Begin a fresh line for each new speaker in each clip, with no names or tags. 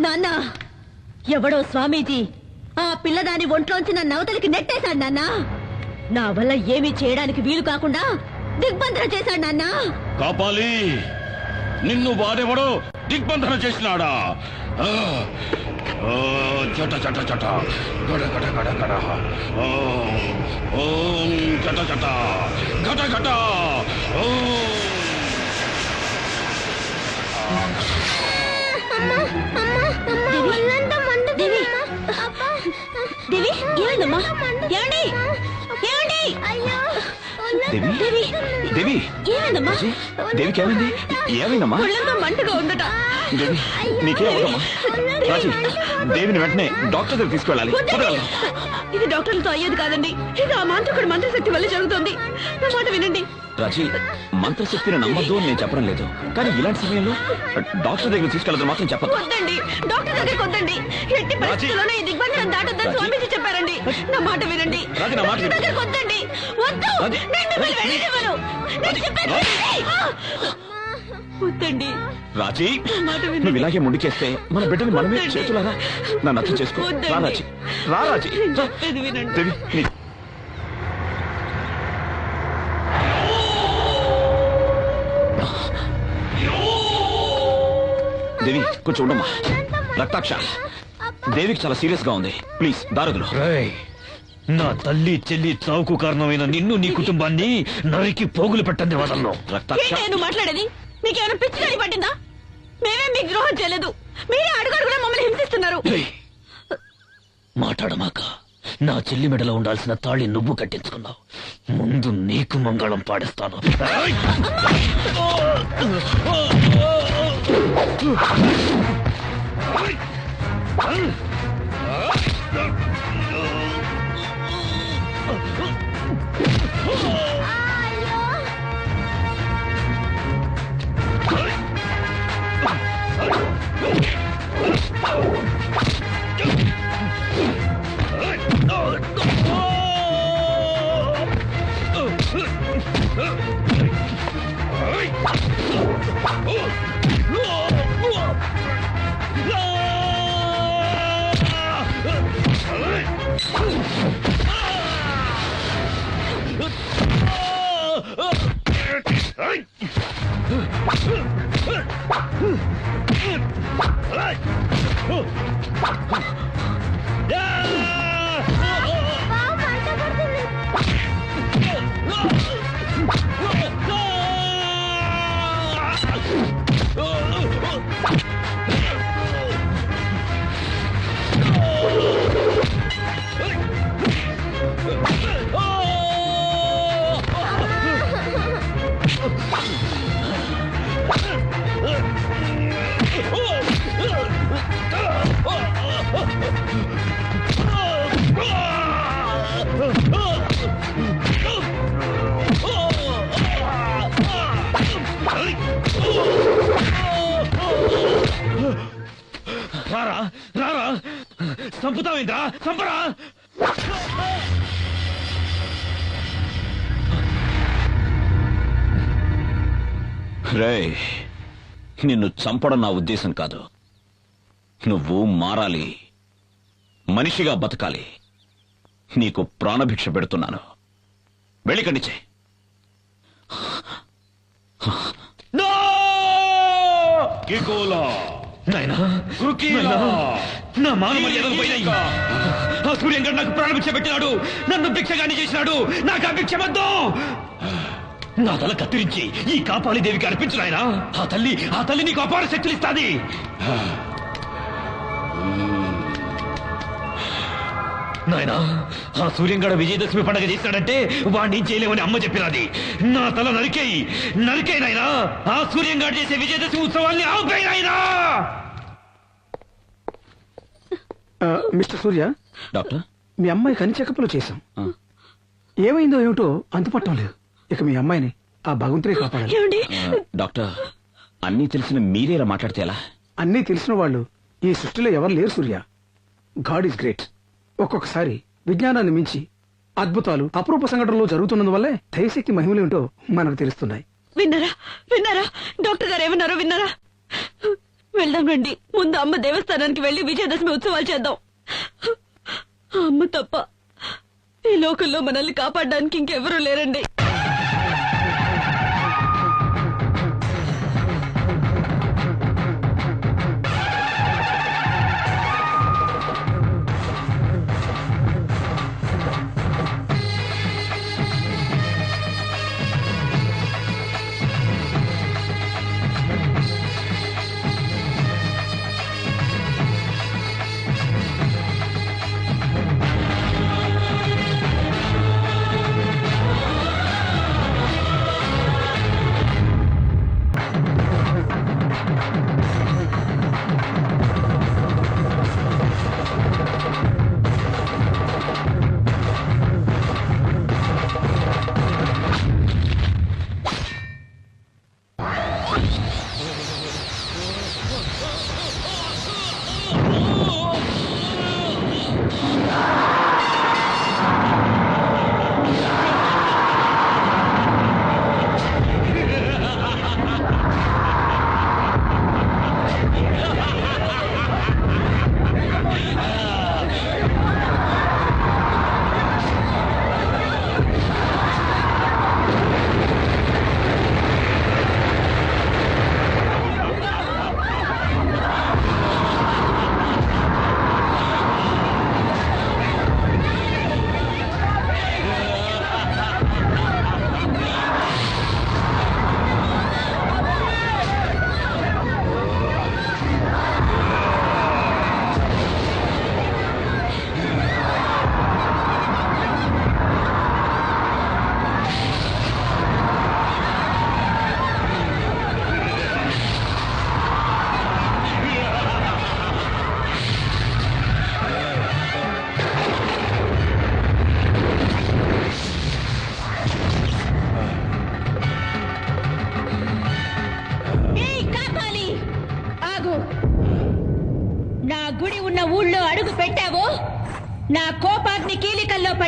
నాన్న ఎవడో స్వామీజీ? ఆ పిల్లదాని ఒంట్లోంచి నన్ను అవతలికి నెట్టేశాడు నాన్న. నా వల్ల ఏమీ చేయడానికి వీలు కాకుండా దిగ్బంధన చేశాడు నాన్న.
కాపాలి. నిన్ను వాడెవడో దిగ్బంధన చేసినాడా? ఆ, చట చట చట. గడ గడ గడ గడ. ఓం, చట చట. గట గట ఓం.
దేవి ఏమైందమ్మా? ఏమండి? ఏమండి?
దేవి
దేవి
దేవి
ఏమైందమ్మా?
దేవికి ఏమైంది ఏమైందమ్మా?
ఒళ్ళంతా మంటగా ఉందట.
దేవి నీకే అవదమ్మా రాజీ దేవిని వెంటనే డాక్టర్ దగ్గర తీసుకెళ్ళాలి.
ఇది డాక్టర్లతో అయ్యేది కాదండి. ఇది ఆ మాంత్రికుడు మంత్రశక్తి వల్ల జరుగుతుంది. నా మాట వినండి.
రాజీ మంత్రశక్తిని నమ్మద్దు అని నేను చెప్పడం లేదు. కానీ ఇలాంటి సమయంలో డాక్టర్ దగ్గర తీసుకెళ్ళదు మాత్రం చెప్పదు
వద్దండి. డాక్టర్ దగ్గరికి వద్దండి. ఎట్టి పరిస్థితుల్లోనే ఈ దిగ్బంధనం దాటొద్దని. స్వామీజీ చెప్పారండి. నా మాట వినండి.
రాజీ, నా మాట.
దగ్గరికి వద్దండి. వద్దు. నేను మిమ్మల్ని వెళ్ళనివ్వను. నేను
రాజీ,
వద్దండి.
రాజీ
మాట విను.
నువ్వు ఇలాగే ముందుకేస్తే మన బిడ్డని మనమే
వద్దండి.
చేతులారా? నన్ను అర్థం చేసుకో. రా
వద్దండి.
రాజీ. రా రాజీ.
నేను
రా.
చెప్పేది వినండి.
దేవి నీ దేవి కొంచెం ఉండమ్మా. రక్తాక్ష. దేవికి చాలా సీరియస్గా ఉంది. ప్లీజ్ దారదులు.
రేయ్ నా తల్లి చెల్లి చావుకు కారణమైన నిన్ను నీ కుటుంబాన్ని నరికి పోగులు పెట్టండి వదలను
రక్తాక్ష.
మాట్లాడేది? నీకేమైనా పిచ్చి గాడి పట్టిందా? మేమే మీకు ద్రోహం చేయలేదు. మీరే అడుగడుగునా మమ్మల్ని హింసిస్తున్నారు.
మాట్లాడమాక. నా చెల్లి మెడలో ఉండాల్సిన తాళి నువ్వు కట్టించుకున్నావు. ముందు నీకు మంగళం పాడిస్తాను. రేయ్! రారా రారా. చంపుతావేంద్రా చంపరా.
రే నిన్ను చంపడం నా ఉద్దేశం కాదు. నువ్వు మారాలి. మనిషిగా బతకాలి. నీకు ప్రాణభిక్ష పెడుతున్నాను. వెళ్ళికండిచే
నా! ఆ నాకు ప్రాణభిక్ష పెట్టినాడు. నన్ను భిక్షగాని చేసినాడు. నాకు ఆ భిక్ష వద్దు! నా తల కత్తిరించి ఈ కాపాలి దేవికి అర్పించు నాయనా. ఆ తల్లి ఆ తల్లి నీకు అపార శక్తులు ఇస్తాది. నాయనా ఆ సూర్యంగాడ విజయదశమి పండగ చేస్తాడంటే వాడిని ఏం చేయలేమని అమ్మ చెప్పినది. నా తల నరికేయి నరికేయి నాయనా. ఆ సూర్యంగాడు చేసే విజయదశమి ఉత్సవాల్ని ఆపేయి నాయనా.
మిస్టర్ సూర్య
డాక్టర్?
మీ అమ్మాయికి అన్ని చెకప్లు చేశాం. ఏమైందో ఏమిటో అంతుపట్టం లేదు. ఇక మీ అమ్మాయిని ఆ భగవంతుడే కాపాడాలి.
ఏమండి?
డాక్టర్ అన్నీ తెలిసిన మీరే ఇలా మాట్లాడితే ఎలా?
అన్నీ తెలిసిన వాళ్ళు ఈ సృష్టిలో ఎవరు లేరు సూర్య. God is great. ఒక్కొక్కసారి విజ్ఞానాన్ని మించి అద్భుతాలు అపరూప సంఘటనలు జరుగుతున్నందువల్లే దైవశక్తి మహిమలు ఏంటో మనకు తెలుస్తున్నాయి.
విన్నారా? విన్నారా? డాక్టర్ గారు ఏమన్నారో విన్నారా? వెళ్దాం రండి. ముందు అమ్మ దేవస్థానానికి వెళ్ళి విజయదశమి ఉత్సవాలు చేద్దాం. అమ్మ తప్ప ఈ లోకంలో మనల్ని కాపాడడానికి ఇంకెవరూ లేరండి.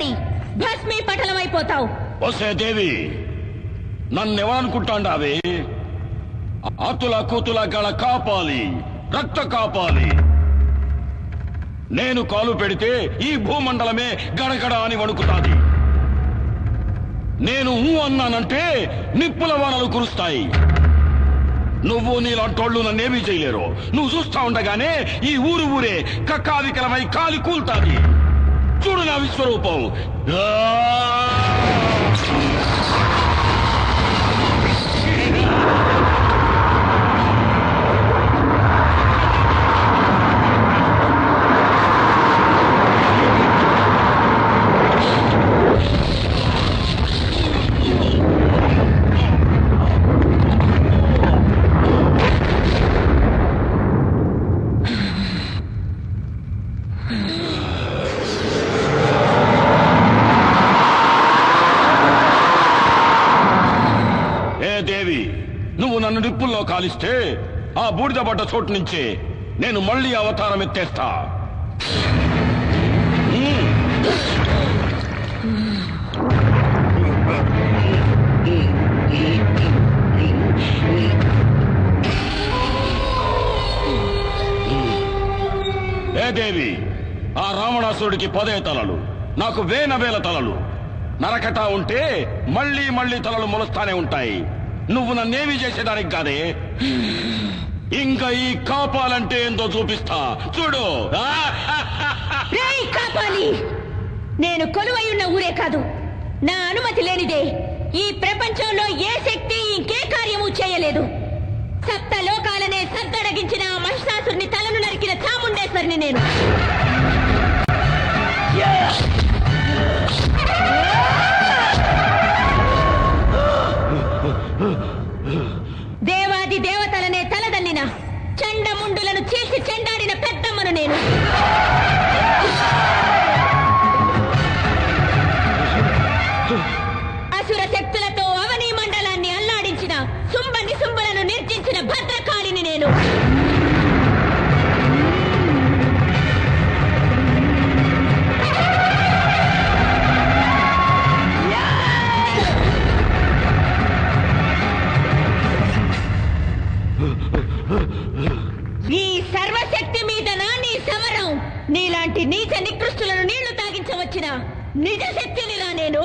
పడి భస్మీ పటలమైపోతావు
వస్తే దేవి నన్నెవరనుకుంటాండావే? అతుల కూతుల గల కాపాలి రక్త కాపాలి. నేను కాలు పెడితే ఈ భూమండలమే గడగడ అని వణుకుతాది. నేను ఊ అన్నానంటే నిప్పుల వానలు కురుస్తాయి. నువ్వు నీలాంటోళ్ళు నన్నేమీ చేయలేరు. నువ్వు చూస్తా ఉండగానే ఈ ఊరు ఊరే కక్కావికలమై కాలి కూల్తాది. Kurna vysvorupol! Aaaaaa! నిప్పుల్లో ఆ బూడిద పడ్డ చోటు నుంచే నేను మళ్ళీ అవతారం ఎత్తేస్తా. ఏ దేవి ఆ రావణాసురుడికి పదే తలలు నాకు వేల వేల తలలు. నరకటా ఉంటే మళ్ళీ మళ్ళీ తలలు మొలుస్తానే ఉంటాయి. నువ్వు నన్నేమి చేసేదానికి కాదే. ఇంకా ఈ కాపాలంటే ఏందో చూపిస్తా. చూడు. ఆ!
కాపాలి. నేను కొలువై ఉన్న ఊరే కాదు. నా అనుమతి లేనిదే ఈ ప్రపంచంలో ఏ శక్తి ఇంకే కార్యము చేయలేదు. సప్త లోకాలనే సద్దడగించిన మహిషాసుని తలను నరికిన చాముండేశ్వరిని నేను. సుంబ నిసుంబలను నిర్జించిన భద్రకాళిని నేను. ఈ సర్వశక్తి మీద మీదనా నీ సమరం. నీలాంటి నీచ నికృష్టులను నీళ్ళు తాగించవచ్చిన నిజ శక్తినిరా నేను.